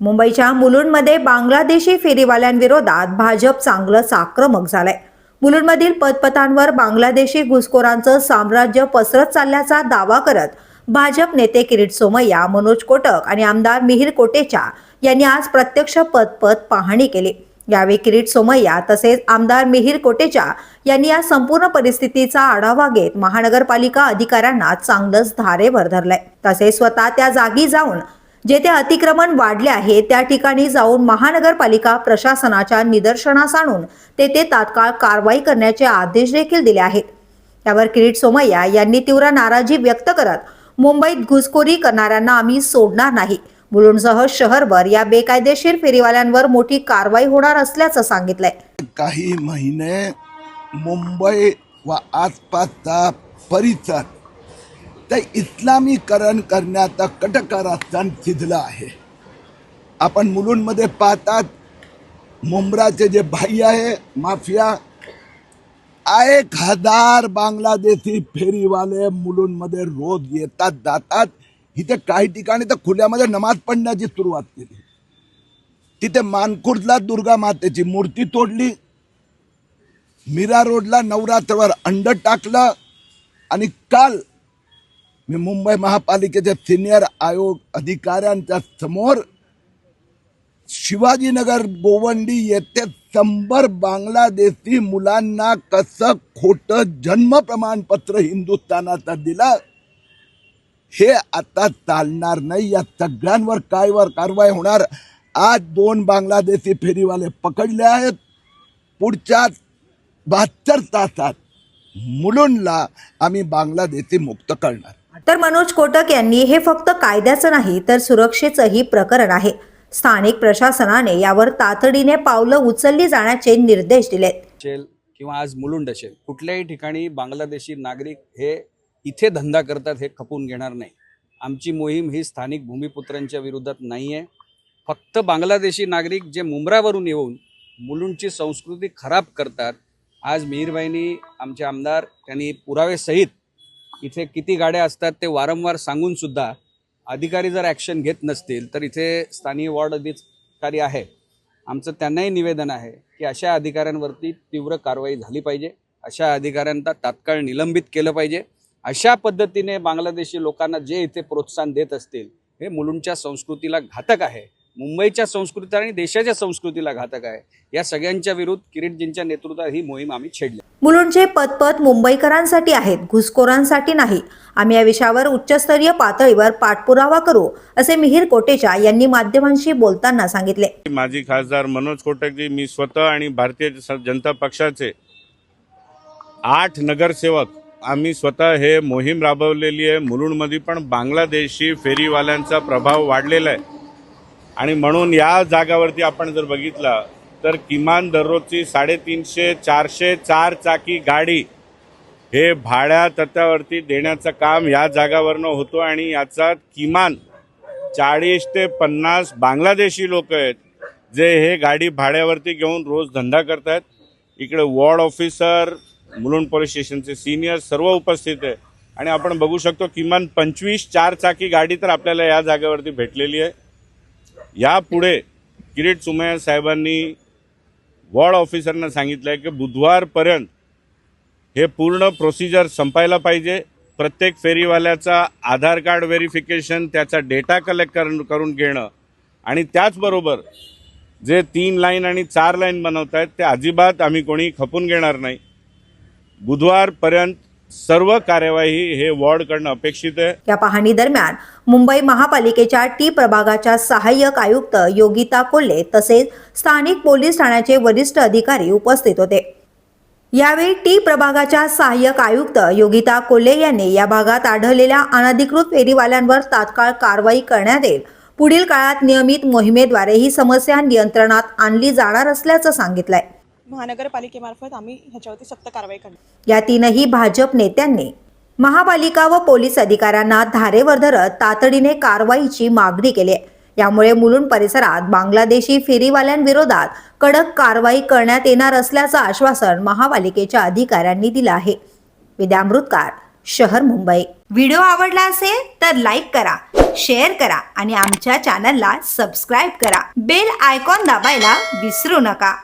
मुंबईच्या मुलुंडमध्ये बांगलादेशी फेरीवाल्यांविरोधात भाजप चांगलंच आक्रमक झालंय. मुलुंडमधील पदपथांवर बांगलादेशी घुसखोरांचं साम्राज्य पसरत चालल्याचा दावा करत भाजप नेते किरीट सोमय्या मनोज कोटक आणि आमदार मिहिर कोटेचा यांनी आज प्रत्यक्ष पदपथ पाहणी केली. यावेळी किरीट सोमय्या तसेच आमदार मिहिर कोटेचा यांनी या संपूर्ण परिस्थितीचा आढावा घेत महानगरपालिका अधिकाऱ्यांना चांगलंच धारेवर धरलंय. तसेच स्वतः त्या जागी जाऊन जेथे अतिक्रमण वाढले आहे त्या ठिकाणी जाऊन महानगरपालिका प्रशासनाच्या निदर्शनास आणून तेथे तात्काळ कारवाई करण्याचे आदेश देखील दिले आहेत. त्यावर किरीट सोमय्या यांनी तीव्र नाराजी व्यक्त करत मुंबईत घुसखोरी करणाऱ्यांना आम्ही सोडणार नाही. मुलुंडसह शहरभर या बेकायदेशीर फेरीवाल्यांवर मोठी कारवाई होणार असल्याचं सांगितलंय. काही महिने मुंबई व आसपासचा परिसर ते इस्लामीकरण करण्याचा कटकारस्थान थिजलं आहे. आपण मुलुंडमध्ये पाहतात मुंब्राचे जे भाई आहे माफिया एक हजार बांगलादेशी फेरीवाले मुलुंडमध्ये रोज येतात जातात. इथे काही ठिकाणी तर खुल्यामध्ये नमाज पडण्याची सुरुवात केली. तिथे मानखुर्दला दुर्गा मातेची मूर्ती तोडली. मीरा रोडला नवरात्रवर अंड टाकलं. आणि काल मी मुंबई महापालिकेच्या सिनियर आयोग अधिकाऱ्यांच्या समोर शिवाजीनगर गोवंडी येथे शंभर बांगलादेशी मुलांना कसं खोटं जन्म प्रमाणपत्र हिंदुस्थानाचं दिलं हे आता चालणार नाही. या सगळ्यांवर कायवर कारवाई होणार. आज दोन बांगलादेशी फेरीवाले पकडले आहेत. पुढच्या बहात्तर तासात मुलुंडला आम्ही बांगलादेशी मुक्त करणार. तर मनोज कोटक यांनी हे फक्त कायद्याचं नाही तर सुरक्षेचंही प्रकरण आहे. स्थानिक प्रशासनाने यावर तातडीने पावलं उचलली जाण्याचे निर्देश दिलेत. असेल किंवा आज मुलुंड असेल कुठल्याही ठिकाणी बांगलादेशी नागरिक हे इथे धंदा करतात हे खपून घेणार नाही. आमची मोहीम ही स्थानिक भूमिपुत्रांच्या विरोधात नाही आहे फक्त बांगलादेशी नागरिक जे मुंब्रावरून येऊन मुलुंडची संस्कृती खराब करतात आज मिहीरबाईंनी आमचे आमदार त्यांनी पुरावेसहित इथे किती गाड्या असतात ते वारंवार सांगून सुद्धा अधिकारी जर ॲक्शन घेत नसतील तर इथे स्थानीय वॉर्ड अधिकारी आहे. आमचं त्यांनाही निवेदन आहे की अशा अधिकाऱ्यांवरती तीव्र कारवाई झाली पाहिजे. अशा अधिकाऱ्यांना तात्काळ निलंबित केलं पाहिजे. अशा पद्धतीने बांगलादेशी लोकांना जे इथे प्रोत्साहन देत असतील हे मुलुंडच्या संस्कृतीला घातक आहे. मुंबईच्या संस्कृती आणि देशाच्या संस्कृतीला घातक आहे. या सगळ्यांच्या विरुद्ध किरीटजींच्या नेतृत्वात ही मोहीम आम्ही छेडली. मुलुंडचे पदपथ मुंबईकरांसाठी आहेत घुसखोरांसाठी नाही. आम्ही या विषयावर उच्चस्तरीय पातळीवर पाठपुरावा करू असे मिहिर कोटेचा यांनी माध्यमांशी बोलताना सांगितले. माजी खासदार मनोज कोटकजी मी स्वतः आणि भारतीय जनता पक्षाचे आठ नगरसेवक आम्ही स्वतः हे मोहीम राबवलेली आहे. मुलुंडमध्ये पण बांगलादेशी फेरीवाल्यांचा प्रभाव वाढलेला आहे. आणि म्हणून या जागावरती आपण जर बघितलं तर किमान दररोजची साडेतीनशे चारशे चार चाकी गाडी हे भाड्या तत्त्वावरती देण्याचं काम या जागावरनं होतो आणि याचा किमान चाळीस ते पन्नास बांगलादेशी लोक आहेत जे हे गाडी भाड्यावरती घेऊन रोज धंदा करतायत. इकडे वॉर्ड ऑफिसर मुलुंड पोलीस स्टेशनचे सिनियर सर्व उपस्थित आहे. आणि आपण बघू शकतो किमान पंचवीस चार चाकी गाडी तर आपल्याला या जागेवरती भेटलेली आहे. यापुढे किरीट सुमया साहेबांनी वॉर्ड ऑफिसरना सांगितलं आहे की बुधवारपर्यंत हे पूर्ण प्रोसिजर संपायला पाहिजे. प्रत्येक फेरीवाल्याचा आधार कार्ड व्हेरिफिकेशन त्याचा डेटा कलेक्ट करून करून घेणं. आणि त्याचबरोबर जे तीन लाईन आणि चार लाईन बनवत आहेत ते अजिबात आम्ही कोणी खपून घेणार नाही. बुधवारपर्यंत सर्व कार्यवाही हे वॉर्डकडनं अपेक्षित आहे. या पाहणी दरम्यान मुंबई महापालिकेच्या टी प्रभागाच्या सहाय्यक आयुक्त योगिता कोल्हे तसेच स्थानिक पोलीस ठाण्याचे वरिष्ठ अधिकारी उपस्थित होते. यावेळी टी प्रभागाच्या सहाय्यक आयुक्त योगिता कोल्हे यांनी या भागात आढळलेल्या अनधिकृत फेरीवाल्यांवर तात्काळ कारवाई करण्यात येईल. पुढील काळात नियमित मोहिमेद्वारे ही समस्या नियंत्रणात आणली जाणार असल्याचं सांगितलंय. महानगरपालिकेमार्फत आम्ही ह्याच्यावरती सक्त कारवाई करणार. या तीनही भाजप नेत्यांनी महापालिका व पोलीस अधिकाऱ्यांना धारेवर धरत तातडीने कारवाईची मागणी केली आहे. यामुळे मुलुंड परिसरात बांगलादेशी फेरीवाल्यांविरोधात कडक कारवाई करण्यात येणार असल्याचं आश्वासन महापालिकेच्या अधिकाऱ्यांनी दिलं आहे. विद्यामृतकार शहर मुंबई. व्हिडिओ आवडला असेल तर लाईक करा शेअर करा आणि आमच्या चॅनलला सबस्क्राईब करा. बेल आयकॉन दाबायला विसरू नका.